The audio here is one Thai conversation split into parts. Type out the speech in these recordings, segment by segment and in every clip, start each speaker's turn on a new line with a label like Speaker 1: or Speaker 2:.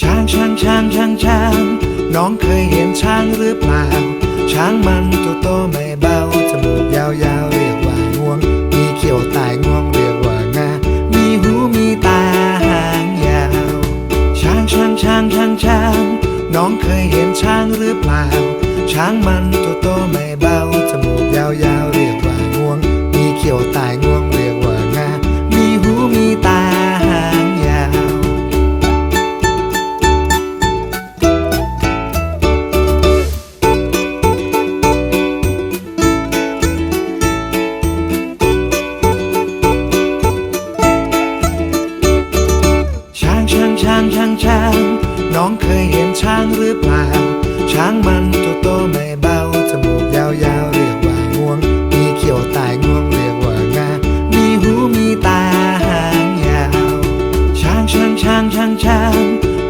Speaker 1: ช้างช้างช้างช้างช้างน้องเคยเห็นช้างหรือเปล่า ช้างมันตัวโตไม่เบาจมูกยาวๆเรียกว่างวง มีเขียวตายงวงเรียกว่างา มีหูมีตาหางยาว ช้างช้างช้างช้างช้างน้องเคยเห็นช้างหรือเปล่า ช้างมันตัวโตไม่เบาจมูกยาวๆเรียกว่างวง มีเขียวตายงวง ช้าง น้องเคยเห็นช้างหรือเปล่า ช้างมันตัวโตไม่เบา จมูกยาวๆเรียกว่างวง มีเขียวตายงวงเรียกว่างา มีหูมีตาหางยาว ช้างช้างช้างช้างช้าง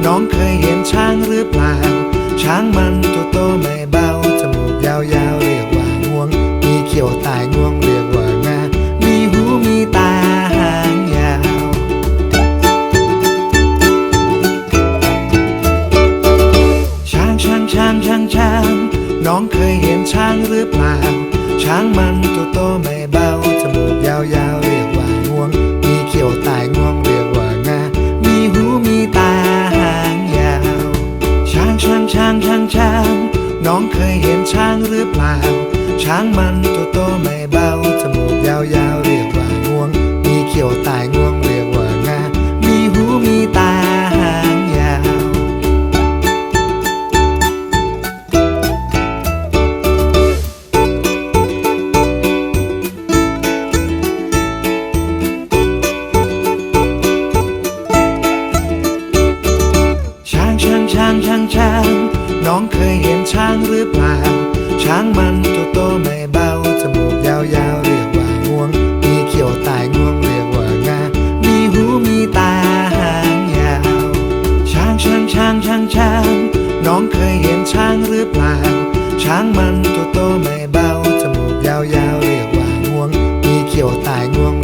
Speaker 1: น้องเคยเห็นช้างหรือเปล่า ช้างมันตัวโตไม่เบา จมูกยาวๆเรียกว่างวง มีเขียวตายงวงเรียกว่าง น้องเคยเห็นช้างหรือเปล่า ช้างมันตัวโตไม่เบา จมูกยาวๆเรียกว่างวง มีเขียวตายงวงเรียกว่างา มีหูมีตาหางยาว ช้างช้างช้างช้างช้าง น้องเคยเห็นช้างหรือเปล่า ช้างมันตัวโตไม่เบา จมูกยาวๆเรียกว่างวง มีเขียวตายงวงางช้างช้างน้องเคยเห็นช้างหรือเปล่า ช้างมันตัวโตไม่เบา จมูกยาวๆเรียกว่างวง มีเขียวตายงวงเรียกว่างา มีหูมีตาหางยาว ช้างช้างช้างช้างช้างน้องเคยเห็นช้างหรือเปล่า ช้างมันตัวโตไม่เบา จมูกยาวๆเรียกว่างวง มีเขียวตายงวง